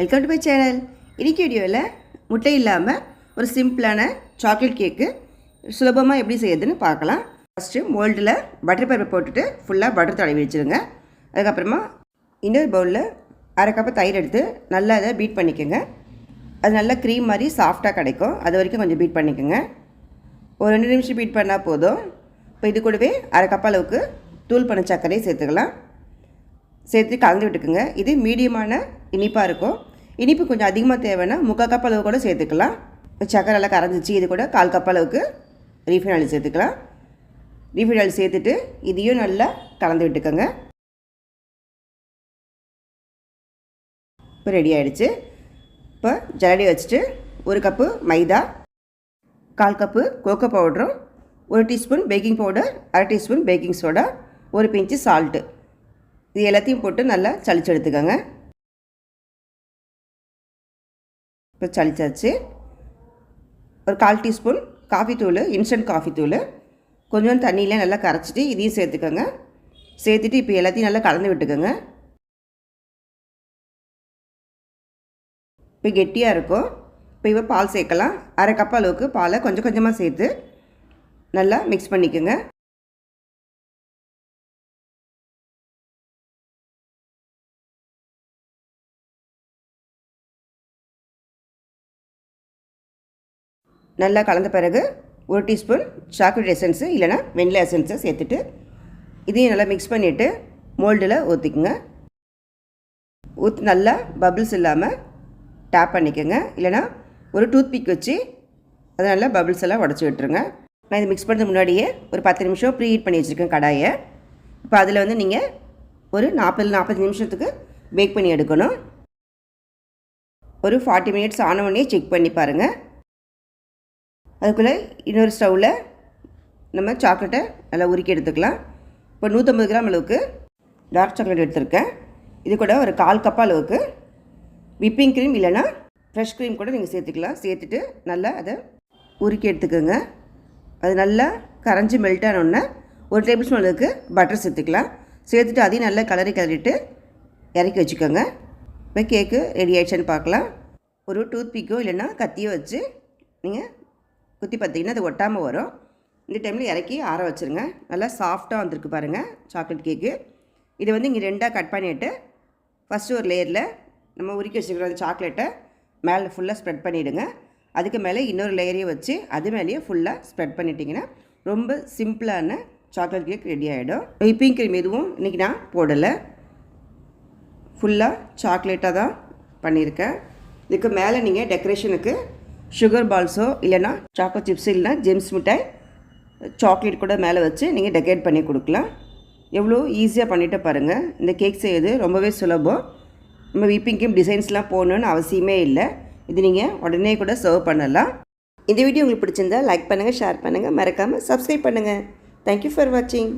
Welcome to my channel இன்றைக்கி வீடியோவில் முட்டை இல்லாமல் ஒரு சிம்பிளான சாக்லேட் கேக்கு சுலபமாக எப்படி செய்யுதுன்னு பார்க்கலாம். ஃபஸ்ட்டு மோல்டில் பட்டர் பேப்பர் போட்டுட்டு ஃபுல்லாக பட்டர் தடவி வச்சுருங்க. அதுக்கப்புறமா இன்னொரு பவுலில் அரை கப்பு தயிர் எடுத்து நல்லா அதை பீட் பண்ணிக்கோங்க. அது நல்லா க்ரீம் மாதிரி சாஃப்டாக கிடைக்கும். அது வரைக்கும் கொஞ்சம் பீட் பண்ணிக்கோங்க. ஒரு ரெண்டு நிமிஷம் பீட் பண்ணால் போதும். இப்போ இது கூடவே அரை கப் அளவுக்கு தூள் பண்ண சர்க்கரையை சேர்த்துக்கலாம். சேர்த்து கலந்து விட்டுக்குங்க. இது மீடியமான இனிப்பாக இருக்கும். இனிப்பு கொஞ்சம் அதிகமாக தேவைன்னா முக்கால் கப் அளவு கூட சேர்த்துக்கலாம். சக்கரை எல்லாம் கரைஞ்சிச்சு இது கூட கால் கப் அளவுக்கு ரீஃபைன் ஆயில் சேர்த்துக்கலாம். ரீஃபைன் ஆயில் சேர்த்துட்டு இதையும் நல்லா கலந்து விட்டுக்கோங்க. இப்போ ரெடி ஆகிடுச்சு இப்போ ஜலடி வச்சுட்டு ஒரு கப்பு மைதா கால் கப்பு கோகோ பவுடரும் ஒரு டீஸ்பூன் பேக்கிங் பவுடர் அரை டீஸ்பூன் பேக்கிங் சோடா ஒரு பிஞ்சு சால்ட்டு இது எல்லாத்தையும் போட்டு நல்லா சளிச்சு எடுத்துக்கோங்க. இப்போ சளிச்சாச்சு. ஒரு கால் டீஸ்பூன் காஃபி தூள் இன்ஸ்டன்ட் காஃபி தூள். கொஞ்சம் தண்ணியில் நல்லா கரைச்சிட்டு இதையும் சேர்த்துக்கோங்க. சேர்த்துட்டு இப்போ எல்லாத்தையும் நல்லா கலந்து விட்டுக்கோங்க. இப்போ கெட்டியாக இருக்கும். இப்போ இவ பால் சேர்க்கலாம். அரை கப் அளவுக்கு பாலை கொஞ்சம் கொஞ்சமாக சேர்த்து நல்லா மிக்ஸ் பண்ணிக்கோங்க. நல்லா கலந்த பிறகு ஒரு டீஸ்பூன் சாக்லேட் எசன்ஸு இல்லைனா வெண்ணிலா எசன்ஸை சேர்த்துட்டு இதையும் நல்லா மிக்ஸ் பண்ணிவிட்டு மோல்டில் ஊற்றிக்குங்க ஊற்றி நல்லா பபிள்ஸ் இல்லாமல் டேப் பண்ணிக்கோங்க. இல்லைனா ஒரு டூத்பிக் வச்சு அதை நல்லா பபிள்ஸ் எல்லாம் உடச்சி விட்டுருங்க. நான் இதை மிக்ஸ் பண்ணுறது முன்னாடியே ஒரு பத்து நிமிஷம் ப்ரீ ஹீட் பண்ணி வச்சுருக்கேன் கடாயை. இப்போ அதில் வந்து நீங்கள் ஒரு நாற்பது நாற்பது நிமிஷத்துக்கு பேக் பண்ணி எடுக்கணும். ஒரு ஃபார்ட்டி மினிட்ஸ் ஆன உடனே செக் பண்ணி பாருங்கள் அதுக்குள்ளே இன்னொரு ஸ்டவ்வில் நம்ம சாக்லேட்டை நல்லா உருக்கி எடுத்துக்கலாம். இப்போ நூற்றம்பது கிராம் அளவுக்கு டார்க் சாக்லேட் எடுத்திருக்கேன். இது கூட ஒரு கால் கப் அளவுக்கு விப்பிங் க்ரீம் இல்லைன்னா ஃப்ரெஷ் க்ரீம் கூட நீங்கள் சேர்த்துக்கலாம். சேர்த்துட்டு நல்லா அதை உருக்கி எடுத்துக்கோங்க. அது நல்லா கரைஞ்சி மெல்ட் ஆனோடனே ஒரு டேபிள் ஸ்பூன் அளவுக்கு பட்டர் சேர்த்துக்கலாம். சேர்த்துட்டு அதையும் நல்லா கலரி கலரிட்டு இறக்கி வச்சுக்கோங்க. இப்போ கேக்கு ரெடி ஆயிடுச்சுன்னு பார்க்கலாம். ஒரு டூத் பிக்கோ இல்லைன்னா கத்தியோ வச்சு நீங்கள் குத்தி பார்த்தீங்கன்னா அது ஒட்டாமல் வரும். இந்த டைமில் இறக்கி ஆற வச்சுருங்க. நல்லா சாஃப்டாக வந்திருக்கு பாருங்கள் சாக்லேட் கேக்கு இதை வந்து இங்கே ரெண்டாக கட் பண்ணிவிட்டு ஃபஸ்ட்டு ஒரு லேயரில் நம்ம உருக்கி வச்சுக்கிற அந்த சாக்லேட்டை மேலே ஃபுல்லாக ஸ்ப்ரெட் பண்ணிவிடுங்க அதுக்கு மேலே இன்னொரு லேயரையும் வச்சு அது மேலேயே ஃபுல்லாக ஸ்ப்ரெட் பண்ணிட்டீங்கன்னா ரொம்ப சிம்பிளான சாக்லேட் கேக் ரெடி ஆகிடும் விப்பிங் க்ரீம் எதுவும் இன்றைக்கி நான் போடலை. ஃபுல்லாக சாக்லேட்டாக தான் பண்ணியிருக்கேன். இதுக்கு மேலே நீங்கள் டெக்கரேஷனுக்கு சுகர் பால்ஸோ இல்லைனா சாக்கோ சிப்ஸ் இல்லைனா ஜெம்ஸ் மிட்டாய் சாக்லேட் கூட மேலே வச்சு நீங்கள் டெக்கரேட் பண்ணி கொடுக்கலாம். எவ்வளோ ஈஸியாக பண்ணிட்டு பாருங்கள் இந்த கேக் செய்யுது ரொம்பவே சுலபம். நம்ம விப்பிங்கும் டிசைன்ஸ்லாம் போகணுன்னு அவசியமே இல்லை. இது நீங்கள் உடனே கூட சர்வ் பண்ணலாம். இந்த வீடியோ உங்களுக்கு பிடிச்சிருந்தா லைக் பண்ணுங்கள் ஷேர் பண்ணுங்கள் மறக்காமல் சப்ஸ்கிரைப் பண்ணுங்கள் தேங்க்யூ ஃபார் வாட்சிங்